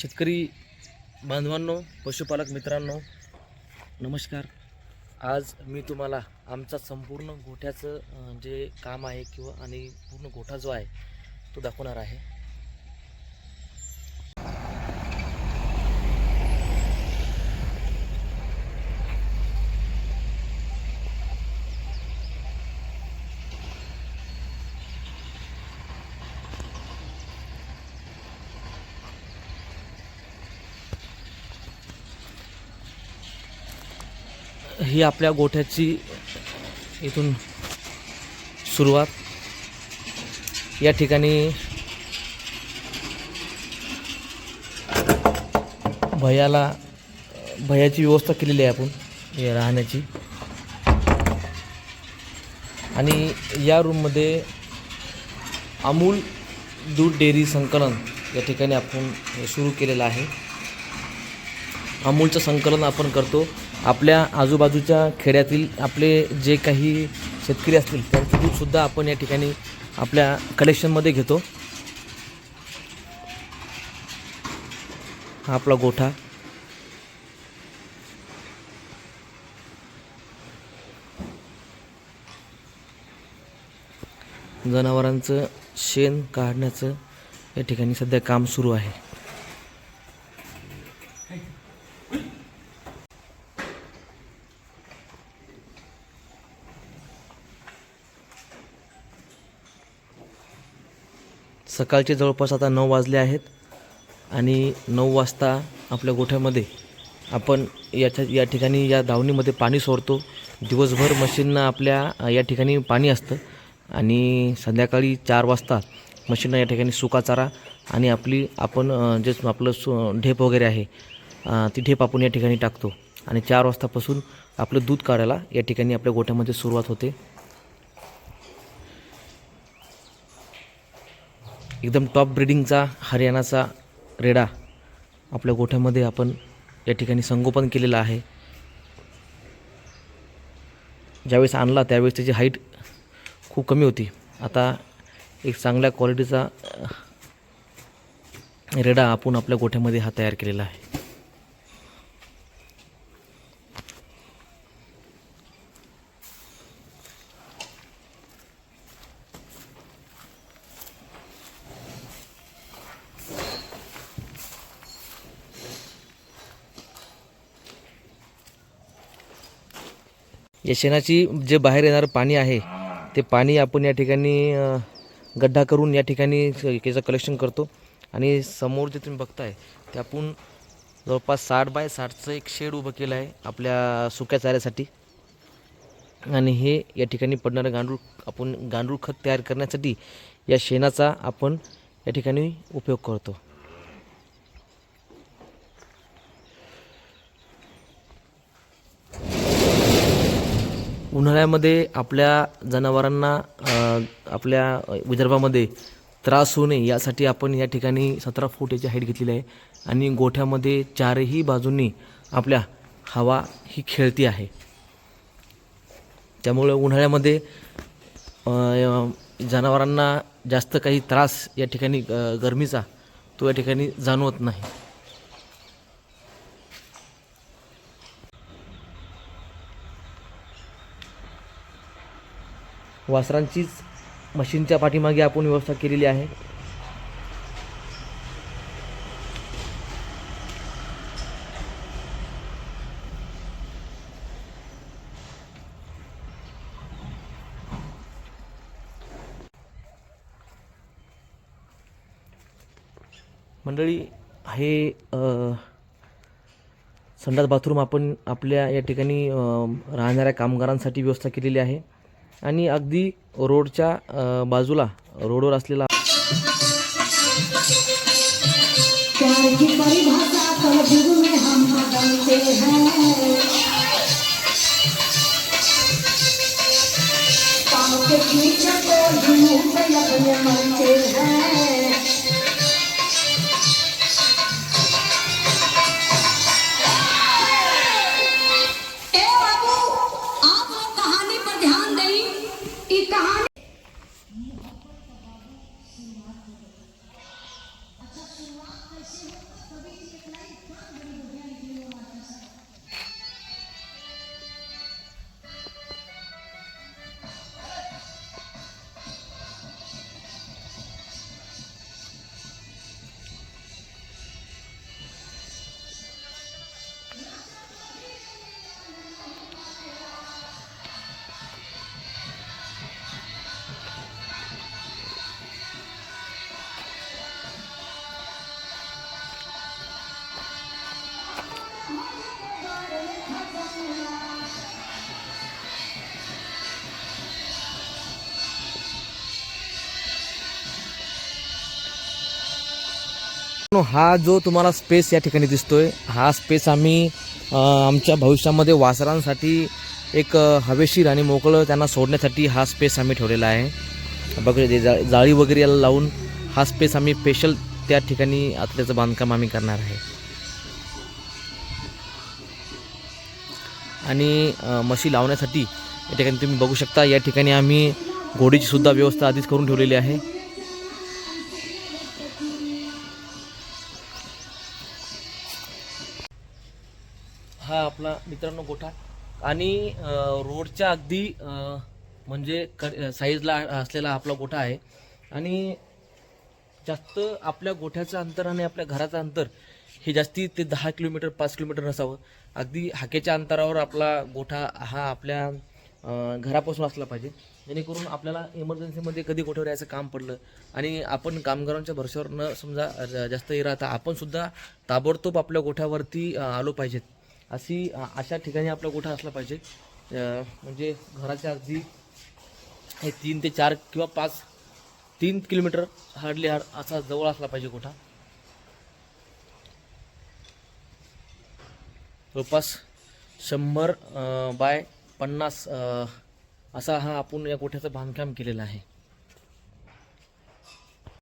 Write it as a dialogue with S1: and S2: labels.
S1: शेतकरी बांधवांनो पशुपालक मित्रांनो नमस्कार. आज मी तुम्हाला आमचा संपूर्ण गोठ्याचं जे काम आहे किंवा आणि पूर्ण गोठा जो आहे तो दाखवणार आहे. ही आपल्या गोठ्याची इथून सुरुवात. या ठिकाणी भयाला भयाची व्यवस्था केलेली आहे आपण हे राहण्याची. आणि या रूममध्ये अमूल दूध डेअरी संकलन या ठिकाणी आपण सुरू केलेलं आहे. अमूलचं संकलन आपण करतो. आपल्या आजूबाजूच्या खेड्यातील आपले जे काही शेतकरी असतील त्यांचं दूधसुद्धा आपण या ठिकाणी आपल्या कलेक्शनमध्ये घेतो. हा आपला गोठा. जनावरांचं शेण काढण्याचं या ठिकाणी सध्या काम सुरू आहे. सकाळचे जवळपास आता नऊ वाजले आहेत आणि नऊ वाजता आपल्या गोठ्यामध्ये आपण याच्या या ठिकाणी या दावणीमध्ये पाणी सोडतो. दिवसभर मशीनना आपल्या या ठिकाणी पाणी असतं आणि संध्याकाळी चार वाजता मशीनना या ठिकाणी सुका चारा आणि आपली आपण जे आपलं सु ढेप वगैरे आहे ती ढेप आपण या ठिकाणी टाकतो आणि चार वाजतापासून आपलं दूध काढायला या ठिकाणी आपल्या गोठ्यामध्ये सुरुवात होते. एकदम टॉप ब्रिडिंगचा हरियाणाचा रेडा आपल्या गोठ्यामध्ये आपण या ठिकाणी संगोपन केलेलं आहे. ज्यावेळेस आणला त्यावेळेस त्याची हाईट खूप कमी होती. आता एक चांगल्या क्वालिटीचा रेडा आपण आपल्या गोठ्यामध्ये हा तयार केलेला आहे. या शेणाची जे बाहेर येणारं पाणी आहे ते पाणी आपण या ठिकाणी गड्ढा करून या ठिकाणी याचं कलेक्शन करतो. आणि समोर जे तुम्ही बघताय ते आपण जवळपास साठ बाय साठचं एक शेड उभं केलं आहे आपल्या सुक्या चाऱ्यासाठी. आणि हे या ठिकाणी पडणारं गांडूळ आपण गांडूळ खत तयार करण्यासाठी या शेणाचा आपण या ठिकाणी उपयोग करतो. उन्हाळ्यामध्ये आपल्या जनावरांना आपल्या विदर्भामध्ये त्रास होऊ नये यासाठी आपण या ठिकाणी सतरा फूट याची हाईट घेतलेली आहे. आणि गोठ्यामध्ये चारही बाजूंनी आपल्या हवा ही खेळती आहे. त्यामुळे उन्हाळ्यामध्ये जनावरांना जास्त काही त्रास या ठिकाणी गरमीचा तो या ठिकाणी जाणवत नाही. वासरांचीच मशीनच्या पाठीमागे आपण व्यवस्था केलेली आहे. मंडळी हे संडास बाथरूम आपण आपल्या या ठिकाणी राहणाऱ्या कामगारांसाठी व्यवस्था केलेली आहे. आणि अगदी रोडच्या अ, बाजूला रोडवर असलेला
S2: তবে এটি একটা লাইভ ফ্রম हा
S1: जो तुम्हाला स्पेस या ठिकाणी दिसतोय हा स्पेस आम्ही आमच्या भविष्यामध्ये वासरांसाठी एक हवेशीर आणि मोकळं त्यांना सोडण्यासाठी हा स्पेस आम्ही ठेवलेला आहे. बघा जा जाळी वगैरे याला लावून हा स्पेस आम्ही स्पेशल त्या ठिकाणी आता त्याचं बांधकाम आम्ही करणार आहे. आणि मशी म्हशी लावण्यासाठी या ठिकाणी तुम्ही बघू शकता या ठिकाणी आम्ही घोडीची सुद्धा व्यवस्था आधीच करून ठेवलेली आहे. हा आपला मित्रांनो गोठा. आणि रोडच्या अगदी म्हणजे क साईजला असलेला आपला गोठा आहे. आणि जास्त आपल्या गोठ्याचं अंतर आणि आपल्या घराचं अंतर हे जास्ती ते दहा किलोमीटर पाच किलोमीटर नसावं. अगदी हाकेच्या अंतरावर आपला गोठा हा आपल्या घरापासून असला पाहिजे. जेणेकरून आपल्याला इमर्जन्सीमध्ये कधी गोठ्यावर यायचं काम पडलं आणि आपण कामगारांच्या भरशावर न समजा जास्त हे राहता आपणसुद्धा ताबडतोब आपल्या गोठ्यावरती आलो पाहिजेत. अशी अशा ठिकाणी आपला गोठा असला पाहिजे. म्हणजे घराच्या अगदी हे तीन ते चार किंवा पाच तीन किलोमीटर हार्डली हार्ड असा जवळ असला पाहिजे गोठा जवळपास शंभर बाय पन्नास असा हा आपण या गोठ्याचं बांधकाम केलेलं आहे.